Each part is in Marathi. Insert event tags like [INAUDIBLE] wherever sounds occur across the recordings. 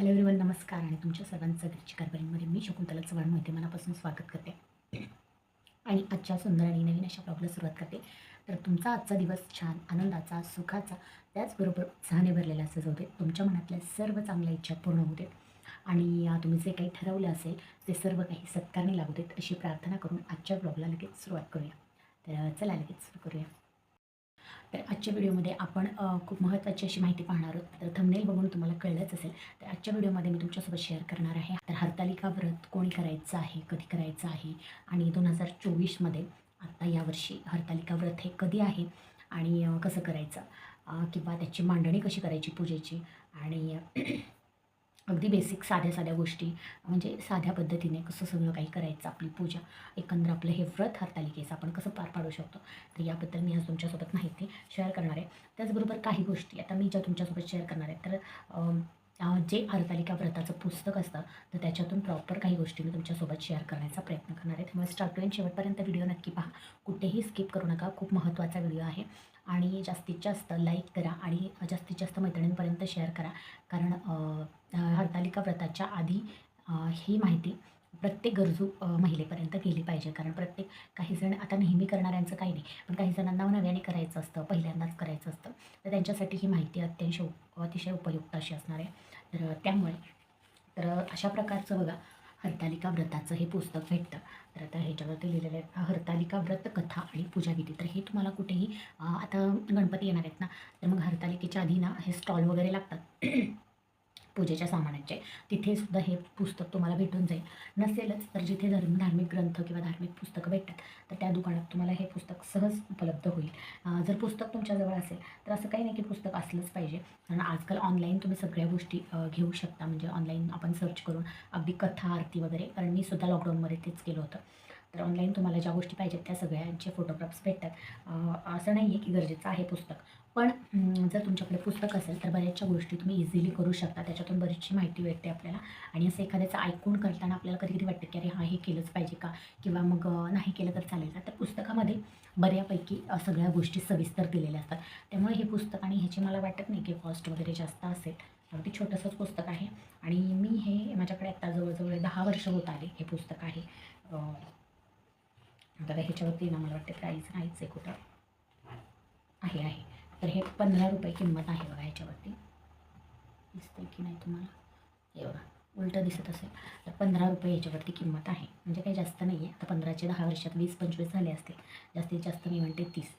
हॅलो एव्हरीवन नमस्कार आणि तुमच्या सर्वांचं घरची कारभारीमध्ये मी शकुंतला चव्हाण मोहिते. मनापासून स्वागत करते. आणि आजच्या सुंदर आणि नवीन अशा ब्लॉगला सुरुवात करते. तर तुमचा आजचा दिवस छान आनंदाचा सुखाचा त्याचबरोबर उत्साहाने भरलेला असं जाऊ दे तुमच्या मनातल्या सर्व चांगल्या इच्छा पूर्ण होऊ देत आणि तुम्ही जे काही ठरवलं असेल ते सर्व काही सत्कारने लागू देत अशी प्रार्थना करून आजच्या ब्लॉगला लगेच सुरुवात करूया. तर चला लगेच सुरू करूया. तर आजच्या व्हिडिओमध्ये आपण खूप महत्त्वाची अशी माहिती पाहणार आहोत. तर थंबनेल बघून तुम्हाला कळलंच असेल. तर आजच्या व्हिडिओमध्ये मी तुमच्यासोबत शेअर करणार आहे. तर हरतालिका व्रत कोणी करायचं आहे कधी करायचं आहे? आणि दोन हजार चोवीसमध्ये आत्ता यावर्षी हरतालिका व्रत हे कधी आहे? आणि कसं करायचं? किंवा त्याची मांडणी कशी करायची पूजेची? आणि अगदी बेसिक साध्या साध्या गोष्टी. म्हणजे साध्या पद्धतीने कसं सगळं काही करायचं आपली पूजा एकंदर आपलं हे व्रत हरतालिकेचं आपण कसं पार पाडू शकतो. तर याबद्दल मी आज तुमच्यासोबत माहिती शेअर करणार आहे. त्याचबरोबर काही गोष्टी आता मी ज्या तुमच्यासोबत शेअर करणार आहे तर जे हरतालिका व्रताचं पुस्तक असतं तर त्याच्यातून प्रॉपर काही गोष्टी मी तुमच्यासोबत शेअर करण्याचा प्रयत्न करणार आहे. त्यामुळे स्टार्ट टू एंड शेवटपर्यंत व्हिडिओ नक्की पहा. कुठेही स्किप करू नका. खूप महत्त्वाचा व्हिडिओ आहे. आणि जास्तीत जास्त लाईक करा आणि जास्तीत जास्त मैत्रिणींपर्यंत शेअर करा. कारण हरतालिका व्रताच्या आधी ही माहिती प्रत्येक गरजू महिलेपर्यंत गेली पाहिजे. कारण प्रत्येक काही जण आता नेहमी करणाऱ्यांचं काही नाही. पण काही जणांना नव्याने करायचं असतं पहिल्यांदाच करायचं असतं. तर त्यांच्यासाठी ही माहिती अत्यंत उप- अतिशय उपयुक्त अशी असणार आहे. तर त्यामुळे तर अशा प्रकारचं बघा हरतालिका व्रताचं हे पुस्तक भेटतं. तर आता ह्याच्यावरती लिहिलेलं आहे हरतालिका व्रत कथा आणि पूजाविधी तर हे तुम्हाला कुठेही आता गणपती येणार आहेत ना तर मग हरतालिकेच्या आधी ना हे स्टॉल वगैरे लागतात. पूजेच्या सामानाचे. तिथे सुद्धा हे पुस्तक तुम्हाला भेटून जाईल. नसेलच तर जिथे धर्म धार्मिक ग्रंथ किंवा धार्मिक पुस्तकं भेटतात तर त्या दुकानात तुम्हाला हे पुस्तक सहज उपलब्ध होईल. जर पुस्तक तुमच्याजवळ असेल तर असं काही नाही की पुस्तक असलंच पाहिजे. कारण आजकाल ऑनलाईन तुम्ही सगळ्या गोष्टी घेऊ शकता. म्हणजे ऑनलाईन आपण सर्च करून अगदी कथा आरती वगैरे. कारण मी सुद्धा लॉकडाऊनमध्ये तेच केलं होतं. तर ऑनलाईन तुम्हाला ज्या गोष्टी पाहिजेत त्या सगळ्यांचे फोटोग्राफ्स भेटतात. असं नाही आहे की गरजेचं आहे पुस्तक. पण जर तुमच्याकडे पुस्तक असेल तर बऱ्याचशा गोष्टी तुम्ही इझिली करू शकता. त्याच्यातून बरीचशी माहिती भेटते आपल्याला. आणि असं एखाद्याचं ऐकून करताना आपल्याला कधी कधी वाटतं की अरे हां हे केलंच पाहिजे का? किंवा मग नाही केलं तर चालेल. का तर पुस्तकामध्ये बऱ्यापैकी सगळ्या गोष्टी सविस्तर दिलेल्या असतात. त्यामुळे हे पुस्तक आणि ह्याची मला वाटत नाही की कॉस्ट वगैरे जास्त असेल. अगदी छोटंसंच पुस्तक आहे. आणि मी हे माझ्याकडे आत्ता जवळजवळ दहा वर्ष होत आले हे पुस्तक आहे. अं, आता ह्याच्यावरती ना मला वाटते प्राईस नाहीच आहे कुठं? आहे आहे. तर हे पंधरा रुपये किंमत आहे बघा ह्याच्यावरती. दिसतंय की नाही तुम्हाला? हे बघा उलटं दिसत असेल. तर पंधरा रुपये ह्याच्यावरती किंमत आहे. म्हणजे काही जास्त नाही आहे आता पंधराचे दहा वर्षात वीस पंचवीस झाले असतील. जास्तीत जास्त मी म्हणते तीस.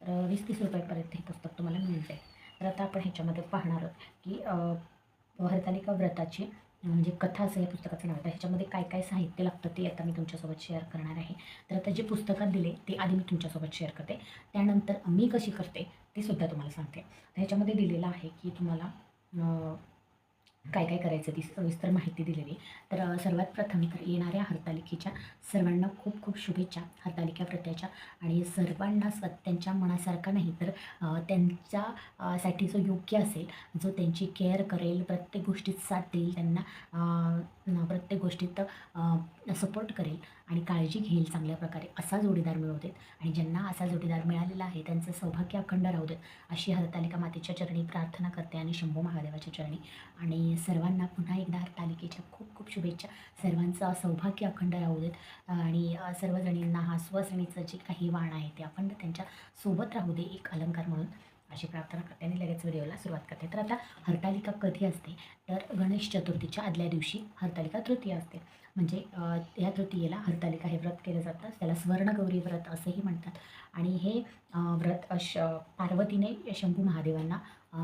तर वीस तीस रुपयापर्यंत हे पुस्तक तुम्हाला मिळून जाईल. तर आता आपण ह्याच्यामध्ये पाहणार आहोत की अं, हरतालिका व्रताची म्हणजे कथा असं या पुस्तकाचं नाव आहे. ह्याच्यामध्ये काय काय साहित्य लागतं ते आता मी तुमच्यासोबत शेअर करणार आहे. तर आता जे पुस्तकात दिले ते आधी मी तुमच्यासोबत शेअर करते. त्यानंतर मी कशी करते ते सुद्धा तुम्हाला सांगते. तर ह्याच्यामध्ये दिलेलं आहे की तुम्हाला काय काय करायचं ती सविस्तर माहिती दिलेली. तर सर्वात प्रथम तर येणाऱ्या हरतालिकेच्या सर्वांना खूप खूप शुभेच्छा. हरतालिका व्रताच्या आणि सर्वांना स्व त्यांच्या मनासारखा नाही तर त्यांच्यासाठी त्यांच्या साठी जो योग्य असेल जो त्यांची केअर करेल प्रत्येक गोष्टीत साथ देईल त्यांना प्रत्येक गोष्टीत सपोर्ट करेल आणि काळजी घेईल चांगल्या प्रकारे असा जोडीदार मिळवू देत. आणि ज्यांना असा जोडीदार मिळालेला आहे त्यांचं सौभाग्य अखंड राहू देत. अशी हरतालिका मातेच्या चरणी प्रार्थना करते आणि शंभू महादेवाच्या चरणी. आणि सर्वांना पुन्हा एकदा हरतालिकेच्या खूप खूप शुभेच्छा. सर्वांचं सौभाग्य अखंड राहू देत. आणि सर्वजणींना हा स्वसणीचं जे काही वाण आहे ते अखंड त्यांच्यासोबत राहू दे एक अलंकार म्हणून. अशी प्रार्थना करते आणि लगेच व्हिडिओला सुरुवात करते. तर आता हरतालिका कधी असते? तर गणेश चतुर्थीच्या आदल्या दिवशी हरतालिका तृतीया असते. म्हणजे या तृतीयेला हरतालिका हे व्रत केलं जातं. त्याला स्वर्णगौरी व्रत असंही म्हणतात. आणि हे व्रत अश पार्वतीने शंभू महादेवांना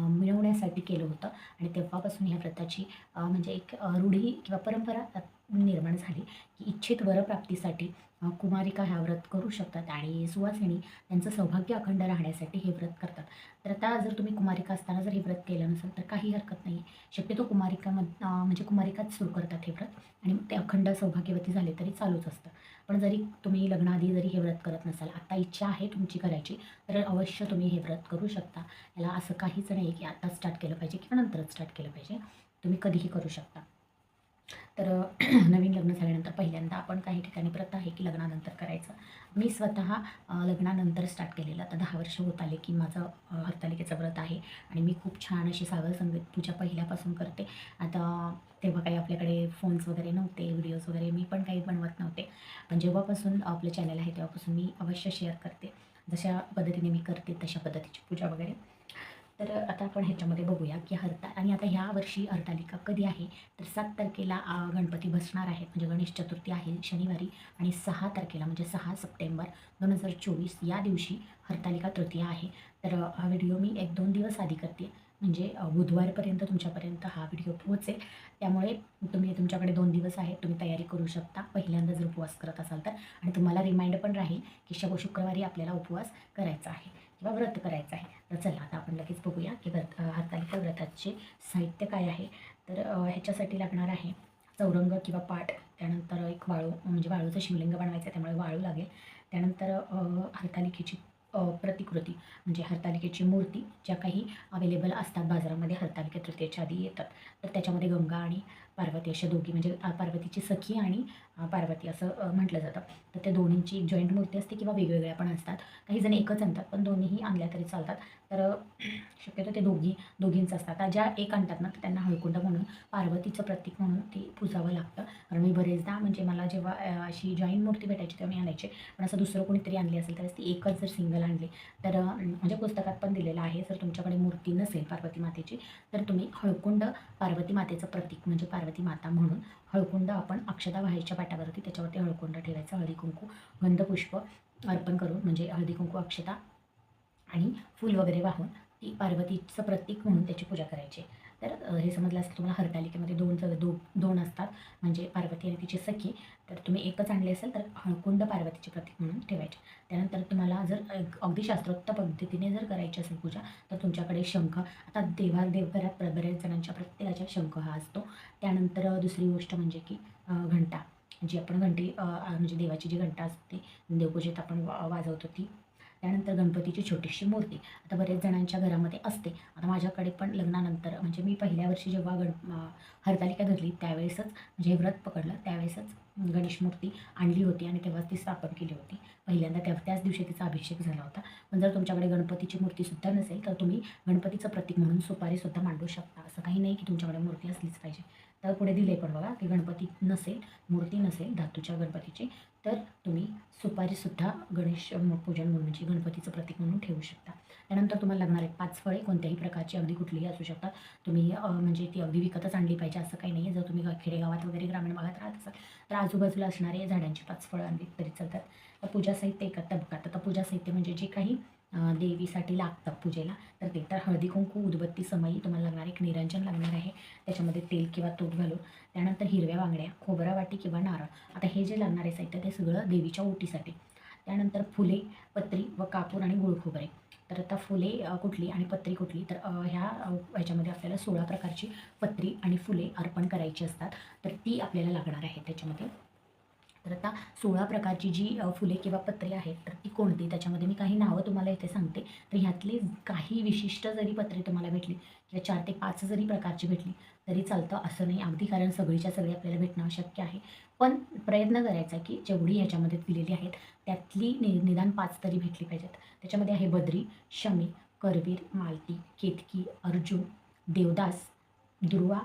मिळवण्यासाठी केलं होतं. आणि तेव्हापासून ह्या व्रताची म्हणजे एक रूढी किंवा परंपरा निर्माण झाली की इच्छित वरप्राप्तीसाठी कुमारिका ह्या व्रत करू शकतात आणि सुवासिनी त्यांचं सौभाग्य अखंड राहण्यासाठी हे व्रत करतात. तर आता जर तुम्ही कुमारिका असताना जर हे व्रत केलं नसेल तर काही हरकत नाही. शक्यतो कुमारिका म्हणजे कुमारिकाच सुरू करतात हे व्रत आणि ते अखंड सौभाग्यवती झाले तरी चालूच असतं. पण जरी तुम्ही लग्नाआधी जरी हे व्रत करत नसाल आता इच्छा आहे तुमची करायची तर अवश्य तुम्ही हे व्रत करू शकता. याला असं काहीच नाही की आता स्टार्ट केलं पाहिजे किंवा नंतरच स्टार्ट केलं पाहिजे. तुम्ही कधीही करू शकता. तर [CLEARS THROAT] नवीन लग्न झाल्यानंतर पहिल्यांदा आपण काही ठिकाणी प्रथा आहे की लग्नानंतर करायचं? मी स्वतः लग्नानंतर स्टार्ट केलेलं. आता दहा वर्ष होत आले की माझं हरतालिकेचं व्रत आहे आणि मी खूप छान अशी सागर संगीत पूजा पहिल्यापासून करते. आता तेव्हा काही आपल्याकडे फोन्स वगैरे नव्हते व्हिडिओज वगैरे मी पण काही बनवत नव्हते. पण जेव्हापासून आपलं चॅनल आहे तेव्हापासून मी अवश्य शेअर करते. जशा पद्धतीने मी करते तशा पद्धतीची पूजा वगैरे. तर आता आपण ह्याच्यामध्ये बघूया की हरता आणि आता ह्या वर्षी हरतालिका कधी आहे? तर सात तारखेला गणपती बसणार आहेत म्हणजे गणेश चतुर्थी आहे शनिवारी आणि सहा तारखेला म्हणजे सहा सप्टेंबर दोन हजार चोवीस या दिवशी हरतालिका तृतीया आहे. तर हा व्हिडिओ मी एक दोन दिवस आधी करते. म्हणजे बुधवारपर्यंत तुमच्यापर्यंत हा व्हिडिओ पोहोचेल. त्यामुळे तुम्ही तुमच्याकडे दोन दिवस आहेत तुम्ही तयारी करू शकता. पहिल्यांदा जर उपवास करत असाल तर. आणि तुम्हाला रिमाइंड पण राहील की शव शुक्रवारी आपल्याला उपवास करायचा आहे. किंवा व्रत करायचं आहे. तर चला आता आपण लगेच बघूया की व्रत हरतालिका व्रताचे साहित्य काय आहे. तर ह्याच्यासाठी लागणार आहे चौरंग किंवा पाट त्यानंतर एक वाळू म्हणजे वाळूचं शिवलिंग बनवायचं आहे त्यामुळे वाळू लागेल. त्यानंतर हरतालिकेची प्रतिकृती म्हणजे हरतालिकेची मूर्ती ज्या काही अवेलेबल असतात बाजारामध्ये हरतालिका तृतीयेच्या आधी येतात. तर त्याच्यामध्ये गंगा आणि पार्वती अशा दोघी म्हणजे पार्वतीची सखी आणि पार्वती असं म्हटलं जातं. तर त्या दोन्हींची एक जॉईंट मूर्ती असते किंवा वेगवेगळ्या पण असतात. काही जण एकच आणतात पण दोन्हीही आणल्या तरी चालतात. तर शक्यतो ते दोघी दोघींचं असतात. आता ज्या एक आणतात ना तर त्यांना हळकुंड म्हणून पार्वतीचं प्रतीक म्हणून ती पुजावं लागतं. कारण मी बरेचदा म्हणजे मला जेव्हा अशी जॉईंट मूर्ती भेटायची तेव्हा मी आणायचे. पण असं दुसरं कोणीतरी आणली असेल तर ती एकच जर सिंगल आणली तर म्हणजे पुस्तकात पण दिलेलं आहे. जर तुमच्याकडे मूर्ती नसेल पार्वती मातेची तर तुम्ही हळकुंड पार्वती मातेचं प्रतीक म्हणजे पार्वती माता म्हणून हळकुंड आपण अक्षता व्हायच्या ताटावरती त्याच्यावरती हळकुंड ठेवायचं हळदी कुंकू गंधपुष्प अर्पण करून म्हणजे हळदी कुंकू अक्षता आणि फूल वगैरे वाहून ती पार्वतीचं प्रतीक म्हणून त्याची पूजा करायची. तर हे समजलं असतं तुम्हाला हरतालिकेमध्ये दोन दो दोन असतात म्हणजे पार्वती आणि तिची सखी. तर तुम्ही एकच आणले असेल तर हळकुंड पार्वतीचे प्रतीक म्हणून ठेवायचे. त्यानंतर तुम्हाला जर अगदी शास्त्रोक्त पद्धतीने जर करायची असेल पूजा तर तुमच्याकडे शंख. आता देवा देवघरात बऱ्याच जणांच्या प्रत्येकाच्या शंख हा असतो. त्यानंतर दुसरी गोष्ट म्हणजे की घंटा. जी आपण घंटी म्हणजे देवाची जी घंटा असते देवपूजेत आपण वा वाजवतो ती त्यानंतर गणपतीची छोटीशी मूर्ती. आता बरेच जणांच्या घरामध्ये असते. आता माझ्याकडे पण लग्नानंतर म्हणजे मी पहिल्या वर्षी जेव्हा गण हरतालिका धरली त्यावेळेसच म्हणजे व्रत पकडलं त्यावेळेसच गणेश मूर्ती आणली होती आणि तेव्हाच ती स्थापन केली होती. पहिल्यांदा त्या त्याच दिवशी तिचा अभिषेक झाला होता. पण जर तुमच्याकडे गणपतीची मूर्तीसुद्धा नसेल तर तुम्ही गणपतीचं प्रतीक म्हणून सुपारीसुद्धा मांडू शकता. असं काही नाही की तुमच्याकडे मूर्ती असलीच पाहिजे. तर पुढे दिले पण बघा की गणपती नसेल मूर्ती नसेल धातूच्या गणपतीची तर तुम्ही सुपारीसुद्धा गणेश पूजन म्हणून म्हणजे गणपतीचं प्रतीक म्हणून ठेवू शकता. त्यानंतर तुम्हाला लागणारे पाच फळे कोणत्याही प्रकारची अगदी कुठलीही असू शकतात तुम्ही म्हणजे ती अगदी विकतच आणली पाहिजे असं काही नाही आहे जर तुम्ही गा- खेडेगावात वगैरे ग्रामीण भागात राहत असाल तर आजूबाजूला असणारे झाडांची पाच फळं आणली तरी चालतात. तर पूजा साहित्य एका तबकात. आता पूजा साहित्य म्हणजे जे काही देवीसाठी लागतं पूजेला. तर ते तर हळदी कुंकू उदबत्ती समयी तुम्हाला लागणार एक निरंजन लागणार आहे. त्याच्यामध्ये तेल किंवा तूप घालून. त्यानंतर हिरव्या बांगड्या खोबरा वाटी किंवा नारळ. आता हे जे लागणारे साहित्य ते सगळं देवीच्या ओटीसाठी. त्यानंतर फुले पत्री व कापूर आणि गुळ खोबरे. तर आता फुले कुठली आणि पत्री कुठली? तर ह्या ह्याच्यामध्ये आपल्याला सोळा प्रकारची पत्री आणि फुले अर्पण करायची असतात. तर ती आपल्याला लागणार आहे त्याच्यामध्ये. तर आता सोळा प्रकारची जी फुले किंवा पत्रे आहेत तर ती कोणती? त्याच्यामध्ये मी काही नावं तुम्हाला इथे सांगते. तर ह्यातली काही विशिष्ट जरी पत्रे तुम्हाला भेटली किंवा चार ते पाच जरी प्रकारची भेटली तरी चालतं असं नाही. अगदी कारण सगळीच्या सगळी आपल्याला भेटणं अशक्य आहे. पण प्रयत्न करायचा की जेवढी ह्याच्यामध्ये दिलेली आहेत त्यातली नि निदान पाच तरी भेटली पाहिजेत. त्याच्यामध्ये आहे बद्री शमी करवीर मालती केतकी अर्जुन देवदास दुर्वा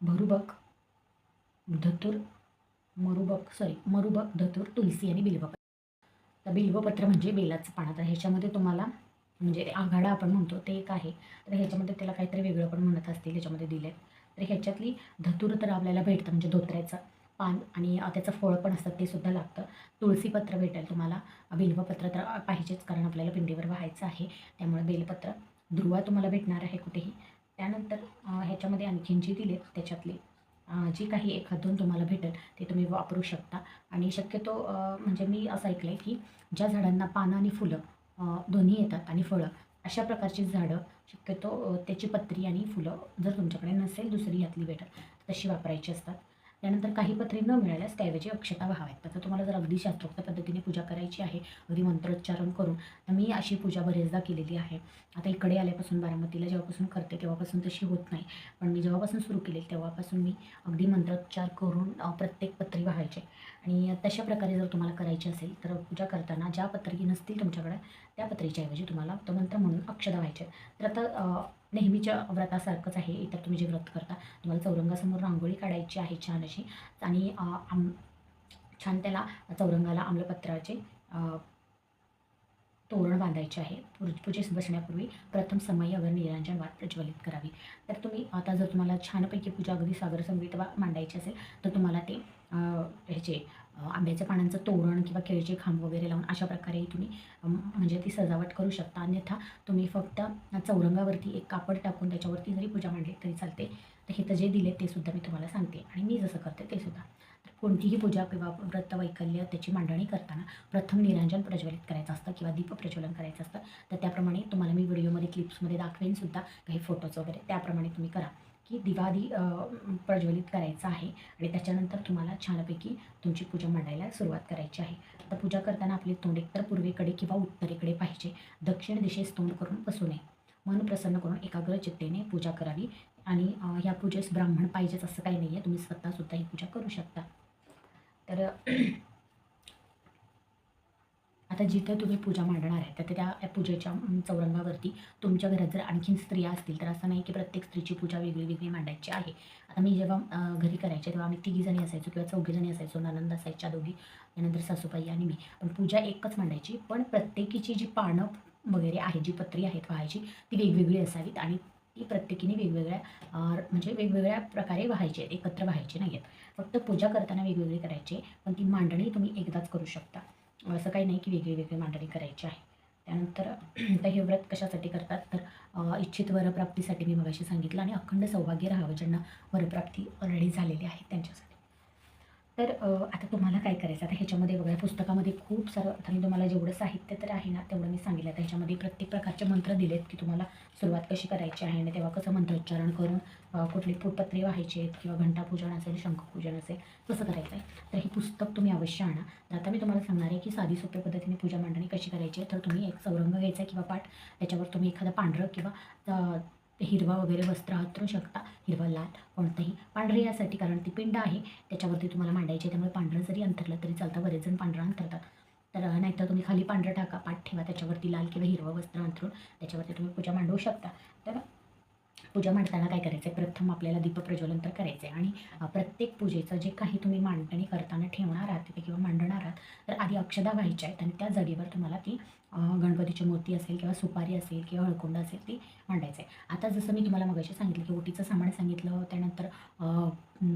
भरुबक धतुर मरुबक सॉरी मरुबक धतूर तुलसी आणि बिल्वपत्र. तर बिल्वपत्र म्हणजे बेलाचं पान. तर ह्याच्यामध्ये तुम्हाला म्हणजे आघाडा आपण म्हणतो ते एक आहे. तर ह्याच्यामध्ये त्याला काहीतरी वेगळं पण म्हणत असतील ह्याच्यामध्ये दिले तर ह्याच्यातली धतूर तर आपल्याला भेटतं म्हणजे धोत्र्याचं पान आणि त्याचं फळ पण असतं ते सुद्धा लागतं. तुळशीपत्र भेटेल तुम्हाला. बिल्वपत्र तर पाहिजेच कारण आपल्याला पिंडीवर व्हायचं आहे. त्यामुळे बेलपत्र ध्रुवा तुम्हाला भेटणार आहे कुठेही. त्यानंतर ह्याच्यामध्ये आणखीन जी दिले त्याच्यातली जी काही एखाद दोन तुम्हाला भेटेल ते तुम्ही वापरू शकता. आणि शक्यतो म्हणजे मी असं ऐकलं आहे की ज्या झाडांना पानं आणि फुलं दोन्ही येतात आणि फळं अशा प्रकारची झाडं शक्यतो त्याची पत्री आणि फुलं जर तुमच्याकडे नसेल दुसरी यातली भेटत तशी वापरायची असतात. त्यानंतर काही पत्रे न मिळाल्यास त्याऐवजी अक्षता व्हाव्यात. तर तुम्हाला जर अगदी शास्त्रोक्त पद्धतीने पूजा करायची आहे अगदी मंत्रोच्चारण करून तर मी अशी पूजा बरेचदा केलेली आहे. आता इकडे आल्यापासून बारामतीला जेव्हापासून करते तेव्हापासून तशी होत नाही. पण मी जेव्हापासून सुरू केली तेव्हापासून मी अगदी मंत्रोच्चार करून प्रत्येक पत्री व्हायचे. आणि तशा प्रकारे जर तुम्हाला करायची असेल तर पूजा करताना ज्या पत्री नसतील तुमच्याकडे त्या पत्रीच्या ऐवजी तुम्हाला तो मंत्र म्हणून अक्षता व्हायचे. तर आता नेहमीच्या व्रतासारखंच आहे इतर तुम्ही जे व्रत करता तुम्हाला चौरंगासमोर रांगोळी काढायची आहे छान अशी. आणि आम छान त्याला चौरंगाला आम्लपत्राचे तोरण बांधायचे आहे. पूजेस बसण्यापूर्वी प्रथम समय अगर निरांजन वात प्रज्वलित करावी. तर तुम्ही आता जर तुम्हाला छानपैकी पूजा अगदी सागर संगीत वा मांडायची असेल तर तुम्हाला ते ह्याचे आंब्याच्या पानांचं तोरण किंवा केळीचे खांब वगैरे लावून अशा प्रकारे तुम्ही म्हणजे ती सजावट करू शकता. अन्यथा तुम्ही फक्त चौरंगावरती एक कापड टाकून त्याच्यावरती जरी पूजा मांडली तरी चालते. तर हे तर जे दिले ते सुद्धा मी तुम्हाला सांगते आणि मी जसं करते ते सुद्धा. तर कोणतीही पूजा किंवा व्रत वैकल्य त्याची मांडणी करताना प्रथम निरांजन प्रज्वलित करायचं असतं किंवा दीप प्रज्वलन करायचं असतं. तर त्याप्रमाणे तुम्हाला मी व्हिडिओमध्ये क्लिप्समध्ये दाखवेन सुद्धा काही फोटोज वगैरे. त्याप्रमाणे तुम्ही करा. की दिवादी प्रज्वलित करायचं आहे आणि त्याच्यानंतर तुम्हाला छानपैकी तुमची पूजा मांडायला सुरुवात करायची आहे. आता पूजा करताना आपले तोंड एकतर पूर्वेकडे किंवा उत्तरेकडे पाहिजे. दक्षिण दिशेस तोंड करून बसू नये. मन प्रसन्न करून एकाग्र चित्तेने पूजा करावी आणि ह्या पूजेस ब्राह्मण पाहिजेच असं काही नाही आहे तुम्ही स्वतःसुद्धा ही पूजा करू शकता. तर आता जिथे तुम्ही पूजा मांडणार आहे तर त्या पूजेच्या चौरंगावरती तुमच्या घरात जर आणखीन स्त्रिया असतील तर असं नाही की प्रत्येक स्त्रीची पूजा वेगळी वेगळी मांडायची आहे. आता मी जेव्हा घरी करायचे तेव्हा आम्ही तिघीजणी असायचो किंवा चौघीजणी असायचो ननंद असायच्या दोघी त्यानंतर सासूबाई आणि मी. पण पूजा एकच मांडायची पण प्रत्येकीची जी पानं वगैरे आहे जी पत्री आहेत व्हायची ती वेगवेगळी असावीत आणि ती प्रत्येकीने वेगवेगळ्या म्हणजे वेगवेगळ्या प्रकारे व्हायचे आहेत एकत्र व्हायचे नाही आहेत फक्त पूजा करताना वेगवेगळी करायची पण ती मांडणी तुम्ही एकदाच करू शकता. असं काही नाही की वेगळी वेगळी मांडणी करायची आहे. त्यानंतर [CLEARS THROAT] आता हे व्रत कशासाठी करतात? तर इच्छित वरप्राप्तीसाठी मी मगाशी सांगितलं आणि अखंड सौभाग्य राहावं ज्यांना वरप्राप्ती ऑलरेडी झालेली आहे त्यांच्यासाठी. तर आता तुम्हाला काय करायचं? आता ह्याच्यामध्ये बघा पुस्तकामध्ये खूप सारं आता मी तुम्हाला जेवढं साहित्य तर आहे ना तेवढं मी सांगितलं. आता ह्याच्यामध्ये प्रत्येक प्रकारचे मंत्र दिलेत की तुम्हाला सुरुवात कशी करायची आहे आणि तेव्हा कसं मंत्रोच्चारण करून कुठले कुठली फुटपत्रे व्हायचे आहेत किंवा घंटापूजन असेल शंखपूजन असेल कसं करायचं आहे? तर हे पुस्तक तुम्ही अवश्य आणा. तर आता मी तुम्हाला सांगणार आहे की साधी सोप्या पद्धतीने पूजा मांडणी कशी करायची आहे? तर तुम्ही एक चौरंग घ्यायचा किंवा पाठ त्याच्यावर तुम्ही एखादं पांढरं किंवा ते हिरवा वगैरे वस्त्र हातरू शकता. हिरवा लाल कोणतंही. पांढरे यासाठी कारण ती पिंड आहे. त्याच्यावरती तुम्हाला मांडायची आहे. त्यामुळे पांढरं जरी अंतरलं तरी चालतं. बरेच जण पांढरं अंतरतात तर नाहीतर तुम्ही खाली पांढरं टाका. पाठ ठेवा. त्याच्यावरती लाल किंवा हिरवं वस्त्र अंथरून त्याच्यावरती तुम्ही पूजा मांडवू शकता. तर पूजा मांडताना काय करायचं आहे प्रथम आपल्याला दीप प्रज्वलन तर करायचं आहे आणि प्रत्येक पूजेचं जे काही तुम्ही मांडणी करताना ठेवणार आहात तिथे किंवा मांडणार आहात तर आधी अक्षदा व्हायच्या आहेत आणि त्या जागेवर तुम्हाला ती गणपतीची मूर्ती असेल किंवा सुपारी असेल किंवा हळकुंड असेल ती मांडायचं आहे आता जसं मी तुम्हाला मगाशी सांगितलं की ओटीचं सामान सांगितलं त्यानंतर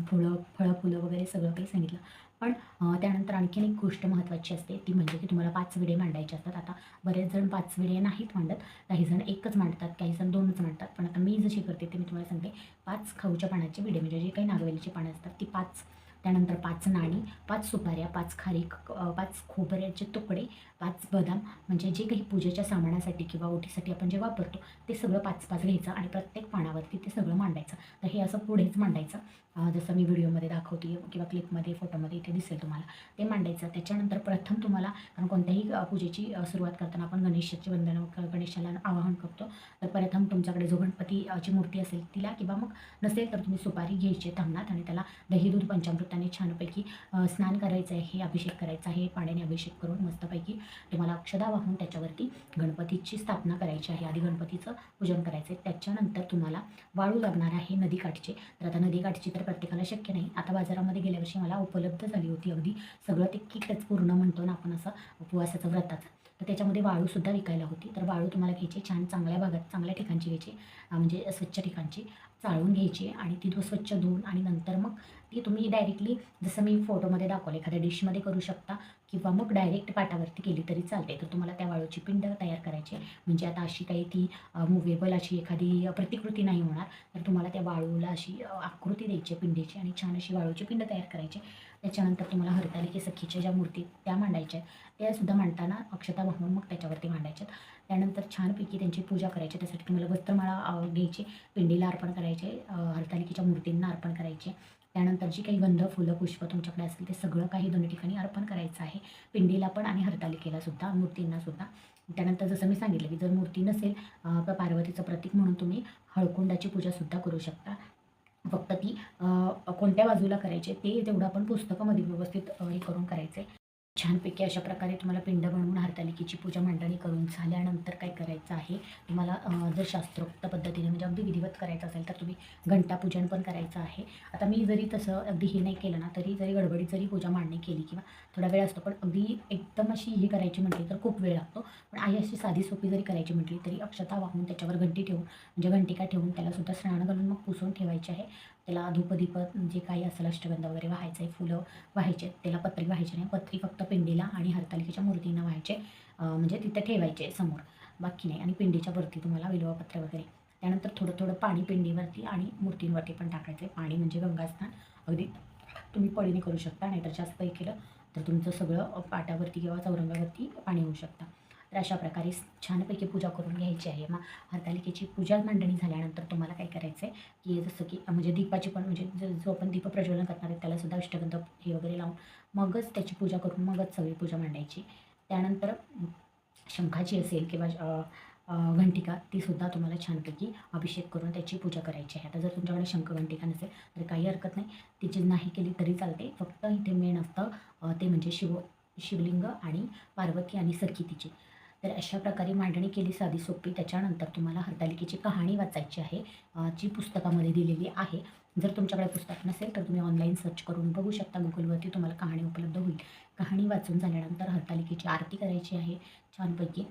फुलं फळं फुलं वगैरे सगळं काही सांगितलं. पण त्यानंतर आणखीन एक गोष्ट महत्त्वाची असते ती म्हणजे की तुम्हाला पाच विडे मांडायचे असतात. आता बरेच जण पाच विडे नाहीत मांडत. काही जण एकच मांडतात काही जण दोनच मांडतात. पण आता मी जशी करते ते मी तुम्हाला सांगते. पाच खाऊच्या पानाचे विडे म्हणजे जे काही नागवेलीची पानं असतात ती पाच त्यानंतर पाच नाणी पाच सुपाऱ्या पाच खारीक पाच खोबऱ्याचे तुकडे पाच बदाम. म्हणजे जे काही पूजेच्या सामानासाठी किंवा ओटीसाठी आपण जे वापरतो ते सगळं पाच पाच घ्यायचं आणि प्रत्येक पानावरती ते सगळं मांडायचं. तर हे असं पुढेच मांडायचं. जसं मी व्हिडिओमध्ये दाखवते किंवा क्लिपमध्ये फोटोमध्ये इथे दिसेल तुम्हाला. ते मांडायचं. त्याच्यानंतर प्रथम तुम्हाला कारण कोणत्याही पूजेची सुरुवात करताना आपण गणेशाची वंदन गणेशाला आवाहन करतो. तर प्रथम तुमच्याकडे जो गणपतीची मूर्ती असेल तिला किंवा मग नसेल तर तुम्ही सुपारी घ्यायची थांबणार आणि त्याला दही दूध पंचामृताने छानपैकी स्नान करायचं आहे हे अभिषेक करायचा आहे पाण्याने अभिषेक करून मस्तपैकी तुम्हाला अक्षदा वाहून त्याच्यावरती गणपतीची स्थापना करायची आहे. आधी गणपतीचं पूजन करायचं आहे त्याच्यानंतर तुम्हाला वाळू लागणार आहे नदीकाठचे. तर आता नदीकाठची तर प्रत्येकाला शक्य नाही. आता बाजारामध्ये गेल्या वर्षी मला उपलब्ध झाली होती अगदी सगळं ते किटच पूर्ण म्हणतो ना आपण असं उपवासाचं व्रताचं. तर त्याच्यामध्ये वाळूसुद्धा विकायला होती. तर वाळू तुम्हाला घ्यायची छान चांगल्या भागात चांगल्या ठिकाणची घ्यायची म्हणजे स्वच्छ ठिकाणची. चाळून घ्यायची आणि ती धु- स्वच्छ धुवून आणि नंतर मग ती तुम्ही डायरेक्टली जसं मी फोटोमध्ये दाखवलं एखाद्या डिशमध्ये करू शकता किंवा मग डायरेक्ट पाटावरती केली तरी चालते तर तुम्हाला त्या वाळूची पिंड तयार करायची आहे. म्हणजे आता अशी काही ती मुवेबल अशी एखादी प्रतिकृती नाही होणार तर तुम्हाला त्या वाळूला अशी आकृती द्यायची आहे पिंडीची आणि छान अशी वाळूची पिंड तयार करायची त्याच्यानंतर तुम्हाला हरतालिके सखीच्या ज्या मूर्ती त्या मांडायच्या आहेत त्यासुद्धा मांडताना अक्षता वाहून मग त्याच्यावरती मांडायच्या आहेत. त्यानंतर छानपैकी त्यांची पूजा करायची. त्यासाठी तुम्हाला वस्त्रमाळा घ्यायची पिंडीला अर्पण करायचे हरतालिकेच्या मूर्तींना अर्पण करायचे. त्यानंतर जी काही गंध फुलं पुष्प तुमच्याकडे असेल ते सगळं काही दोन्ही ठिकाणी अर्पण करायचं आहे. पिंडीला पण आणि हरतालिकेला सुद्धा मूर्तींना सुद्धा. त्यानंतर जसं मी सांगितलं की जर मूर्ती नसेल तर पार्वतीचं प्रतीक म्हणून तुम्ही हळकुंडाची पूजासुद्धा करू शकता. फक्त ती कोणत्या बाजूला करायचे ते तेवढं आपण पुस्तकामध्ये व्यवस्थित हे करून करायचं छानपैकी अशा प्रकारे तुम्हाला पिंड बनवून हरतालिकेची पूजा मांडणी करून झाल्यानंतर काय करायचं आहे तुम्हाला जर शास्त्रोक्त पद्धतीने म्हणजे अगदी विधिवत करायचं असेल तर तुम्ही घंटापूजन पण करायचं आहे. आता मी जरी तसं अगदी हे नाही केलं ना तरी जरी गडबडीत जरी पूजा मांडणी केली किंवा थोडा वेळ असतो पण अगदी एकदम अशी ही करायची म्हटली तर खूप वेळ लागतो. पण आई अशी साधी सोपी जरी करायची म्हटली तरी अक्षता वाहून त्याच्यावर घंटी ठेवून म्हणजे घंटिका ठेवून त्याला सुद्धा स्नान घालून मग पुसून ठेवायची आहे. त्याला धूपदीप जे काही असेल अष्टगंध वगैरे व्हायचं आहे फुलं व्हायचे त्याला पत्री व्हायचे नाही. पत्री फक्त पिंडीला आणि हरतालिकेच्या मूर्तींना व्हायचे म्हणजे तिथे ठेवायचे समोर. बाकी नाही. आणि पिंडीच्या वरती तुम्हाला विलवापत्र वगैरे. त्यानंतर थोडं थोडं पाणी पिंडीवरती आणि मूर्तींवरती पण टाकायचं आहे पाणी म्हणजे गंगास्नान अगदी तुम्ही पडीने करू शकता नाहीतर जास्त हे केलं तर तुमचं सगळं पाटावरती किंवा चौरंगावरती पाणी होऊ शकता. तर अशा प्रकारे छानपैकी पूजा करून घ्यायची आहे. मग हरतालिकेची पूजा मांडणी झाल्यानंतर तुम्हाला काय करायचं आहे की जसं की म्हणजे दीपाची पण म्हणजे जो आपण दीप प्रज्वलन करणार आहे त्यालासुद्धा अष्टगंध हे वगैरे लावून मगच त्याची पूजा करून मगच सगळी पूजा मांडायची. त्यानंतर शंखाची असेल किंवा घंटिका तीसुद्धा तुम्हाला छानपैकी अभिषेक करून त्याची पूजा करायची आहे. आता जर तुमच्याकडे शंख घंटिका नसेल तर काही हरकत नाही. तिची नाही केली तरी चालते. फक्त इथे मेन असतं ते म्हणजे शिव शिवलिंग आणि पार्वती आणि सखी तिची तर अशा प्रकारे मांडणी केली साधी सोपी. त्याच्यानंतर तुम्हाला हरतालिकेची कहाणी वाचायची आहे जी पुस्तकामध्ये दिलेली आहे. जर तुमच्याकडे पुस्तक नसेल तर तुम्ही ऑनलाईन सर्च करून बघू शकता. गुगलवरती तुम्हाला कहाणी उपलब्ध होईल. कहाणी वाचून झाल्यानंतर हरतालिकेची आरती करायची आहे. छानपैकी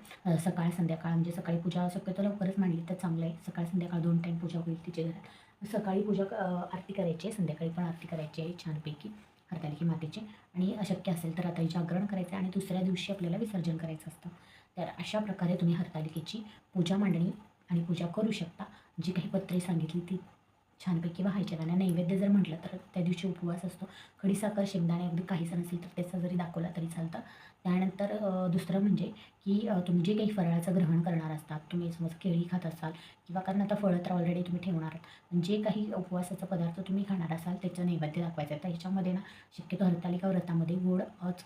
सकाळ संध्याकाळ म्हणजे सकाळी पूजा शक्यतो लवकरच मांडली तर चांगलं आहे. सकाळ संध्याकाळ दोन टाईम पूजा होईल तिच्या घरात. सकाळी पूजा आरती करायची आहे. संध्याकाळी पण आरती करायची आहे. छानपैकी हरतालिकी मातेचे. आणि अशक्य असेल तर आता जागरण करायचं आहे आणि दुसऱ्या दिवशी आपल्याला विसर्जन करायचं असतं. तर अशा प्रकारे तुम्ही हरतालिकेची पूजा मांडणी आणि पूजा करू शकता. जी काही पत्रे सांगितली ती छानपैकी व्हायच्या आणि नैवेद्य जर म्हटलं तर त्या दिवशी उपवास असतो. खडीसाखर शेंगदाणे अगदी काहीच नसेल तर त्याचा जरी दाखवला तरी चालतं. त्यानंतर दुसरं म्हणजे की तुम्ही जे काही फराळाचं ग्रहण करणार असतात तुम्ही समज केळी खात असाल किंवा कारण आता फळं तर ऑलरेडी तुम्ही ठेवणार आहात. जे काही उपवासाचा पदार्थ तुम्ही खाणार असाल त्याचं नैवेद्य दाखवायचं आहे. तर ह्याच्यामध्ये ना शक्यतो हरतालिका व्रतामध्ये गोड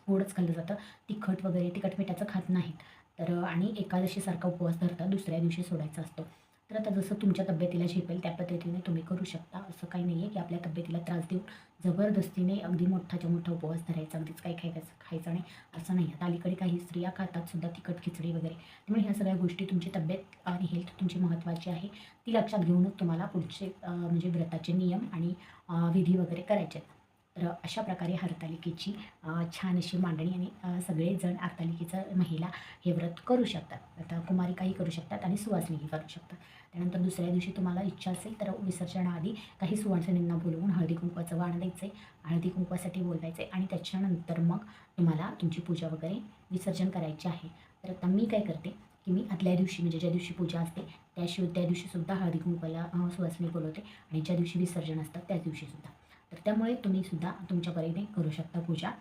गोडच खाल्लं जातं. तिखट वगैरे तिखट मिठाचं खात नाहीत. तर आणि एकादशीसारखा उपवास धरता दुसऱ्या दिवशी सोडायचा असतो. तर आता जसं तुमच्या तब्येतीला झेपेल त्या पद्धतीने तुम्ही करू शकता. असं काही नाही आहे की आपल्या तब्येतीला त्रास देऊन जबरदस्तीने अगदी मोठाच्या मोठा उपवास धरायचा. अगदीच काही खायचं खायचं नाही असं नाही. आता अलीकडे काही स्त्रिया खातात सुद्धा तिखट खिचडी वगैरे. त्यामुळे ह्या सगळ्या गोष्टी तुमची तब्येत आणि हेल्थ तुमची महत्त्वाची आहे. ती लक्षात घेऊनच तुम्हाला पुढचे म्हणजे व्रताचे नियम आणि विधी वगैरे करायचे आहेत. तर अशा प्रकारे हरतालिकेची छान अशी मांडणी आणि सगळेजण हरतालिकेचं महिला हे व्रत करू शकतात. आता कुमारिकाही करू शकतात आणि सुवासिनीही करू शकतात. त्यानंतर दुसऱ्या दिवशी तुम्हाला इच्छा असेल तर विसर्जनाआधी काही सुवासिनींना बोलवून हळदी कुंकवाचं वाण द्यायचं आहे हळदी कुंकवासाठी बोलवायचं आहे आणि त्याच्यानंतर मग तुम्हाला तुमची पूजा वगैरे विसर्जन करायची आहे. तर आता मी काय करते की मी आदल्या दिवशी म्हणजे ज्या दिवशी पूजा असते त्या त्या दिवशीसुद्धा हळदी कुंकवाला सुवासनी सुवासिनी बोलवते आणि ज्या दिवशी विसर्जन असतं त्याच दिवशीसुद्धा. तर त्यामुळे तुम्हीसुद्धा तुमच्या परीने करू शकता पूजा.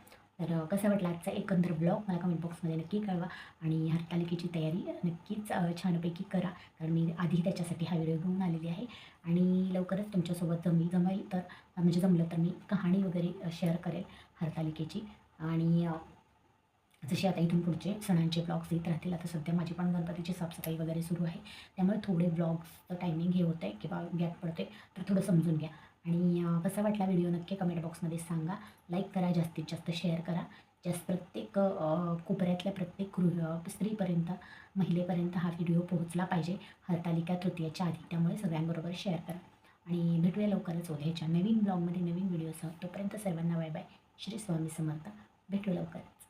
तर कसा वाटला आजचा एकंदर ब्लॉग मला कमेंट बॉक्समध्ये नक्की कळवा आणि हरतालिकेची तयारी नक्कीच छानपैकी करा. कारण मी आधी त्याच्यासाठी हा व्हिडिओ घेऊन आलेली आहे. आणि लवकरच तुमच्यासोबत जमी जमेल तर म्हणजे जमलं तर मी कहाणी वगैरे शेअर करेल हरतालिकेची आणि जसे आता इथून पुढचे सणांचे ब्लॉग्स येत राहतील आता सध्या माझी पण गणपतीची साफसफाई वगैरे सुरू आहे. त्यामुळे थोडे ब्लॉग्सचं टायमिंग हे होतं आहे किंवा गॅप पडते तर थोडं समजून घ्या. आणि कसा वाटला व्हिडिओ नक्की कमेंट बॉक्समध्ये सांगा. लाईक करा जास्तीत जास्त शेअर करा. जास्त प्रत्येक कोपऱ्यातल्या प्रत्येक गृह स्त्रीपर्यंत महिलेपर्यंत हा व्हिडिओ पोहोचला पाहिजे. हरतालिका तृतीयाच्या आधी. त्यामुळे सगळ्यांबरोबर शेअर करा. आणि भेटूया लवकरच उद्याच्या नवीन ब्लॉगमध्ये नवीन व्हिडिओसह. तोपर्यंत सर्वांना बाय बाय. श्री स्वामी समर्थ. भेटू लवकरच.